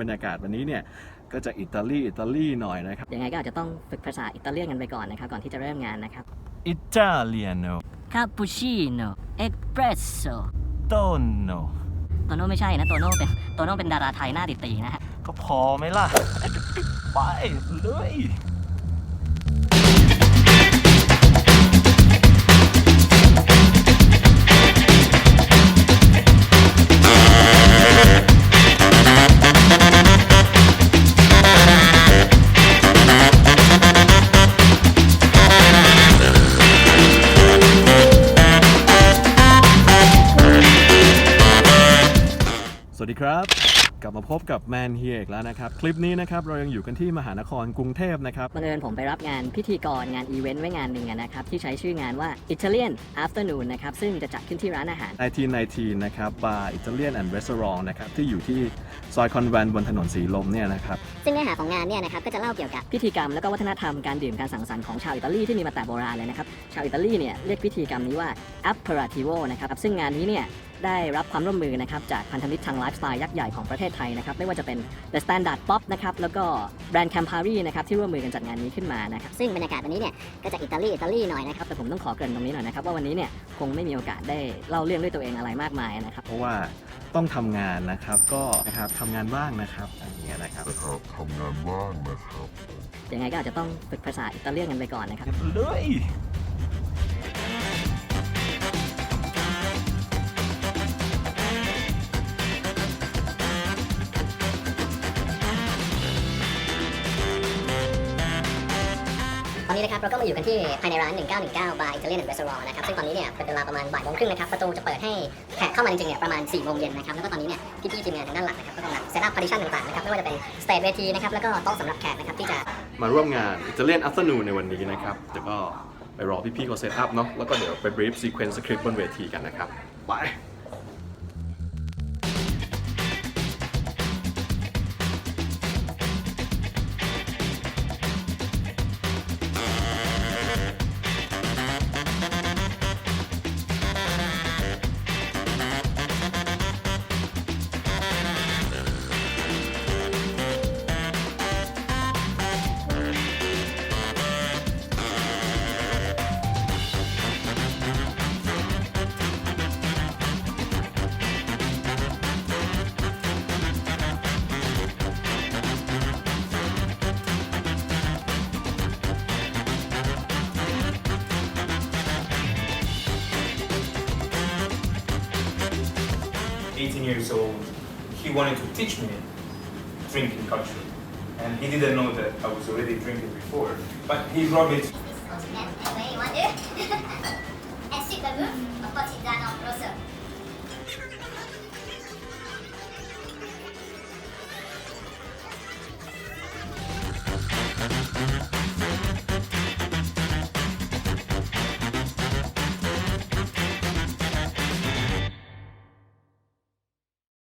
บรรยากาศวันนี้เนี่ยก็จะอิตาลีอิตาลีหน่อยนะครับ ยังไงก็อาจจะต้องฝึกภาษาอิตาเลียนกันไปก่อนนะครับ ก่อนที่จะเริ่มงานนะครับ อิตาเลียโนคาปูชิโน่เอสเปรสโซ่โตโนโตโน่ไม่ใช่นะ โตโน่เป็นโตโน่เป็นดาราไทยหน้าติตีนะฮะก็พอไหมล่ะ ไปเลย สวัสดีครับ กลับมาพบกับแมนเฮียอีกแล้วนะครับ คลิปนี้นะครับ เรายังอยู่กันที่มหานครกรุงเทพนะครับบังเอิญผมไปรับงานพิธีกรงานอีเวนต์ไว้งานหนึ่งอะนะครับ ที่ใช้ชื่องานว่า Italian Afternoon นะครับ ซึ่งจะจัดขึ้นที่ร้านอาหาร 1919 นะครับบาร์อิตาเลียนแอนด์รีสอร์ทนะครับ ที่อยู่ที่ซอยคอนแวนต์บนถนนสีลมเนี่ยนะครับซึ่งเนื้อหาของงานเนี่ยนะครับก็จะเล่าเกี่ยวกับพิธีกรรมแล้วก็วัฒนธรรมการดื่มการสังสรรค์ของชาวอิตาลีที่มีมาแต่โบราณเลยนะครับชาวอิตาลีเนี่ยเรียกพิธีกรรมนี้ว่า aperitivo นะครับซึ่งงานนี้เนี่ยได้รับความร่วมมือนะครับจากพันธมิตรทางไลฟ์สไตล์ยักษ์ใหญ่ของประเทศไทยนะครับไม่ว่าจะเป็น The Standard Pop นะครับแล้วก็แบรนด์ Campari นะครับที่ร่วมมือกันจัดงานนี้ขึ้นมานะครับซึ่งบรรยากาศวันนี้เนี่ยก็จะอิตาลีอิตาลีหน่อยนะครับแต่ผมต้องขอเกริ่นตรงนี้หน่อยนะครับว่าวันนี้เนี่ยคงไม่มีโอกาสได้เล่าเรื่องด้วยตัวเองอะไรมากมายนะครับเพราะว่าต้องทำงานนะครับก็นะครับทำงานบ้างนะครับอย่างเงี้ยนะครับนะครับทำ งานว่างนะครับ ยังไงก็อาจจะต้องฝึกภาษาอิตาเลียนกันไปก่อนนะครับ เลย นนี้นะครับเราก็มาอยู่กันที่ภายในร้าน 1919บาร์อิตาเลียนแอนด์รีสอร์ทนะครับซึ่งตอนนี้เนี่ยเป็นเวลาประมาณบ่ายโมงครึ่งนะครับประตูจะเปิดให้แขกเข้ามาจริงๆเนี่ยประมาณ4โมงเย็นนะครับแล้วก็ตอนนี้เนี่ยพี่ๆทีมงานทางด้านหลังนะครับก็กำลังเซตอัพพาร์ติชันต่างๆนะครับไม่ว่าจะเป็นสเตจเวทีนะครับแล้วก็โต๊ะสำหรับแขกนะครับที่จะมาร่วมงานอิตาเลียนอัฟเตอร์นูนในวันนี้นะครับเดี๋ยวก็ไปรอพี่ๆเขาเซตอัพเนาะแล้วก็เดี๋ยวไปบรีฟซีเควนซ์สคริปต์บนเวทีกันนะครับไป 18 years old, he wanted to teach me drinking culture. And he didn't know that I was already drinking before. But he brought me to...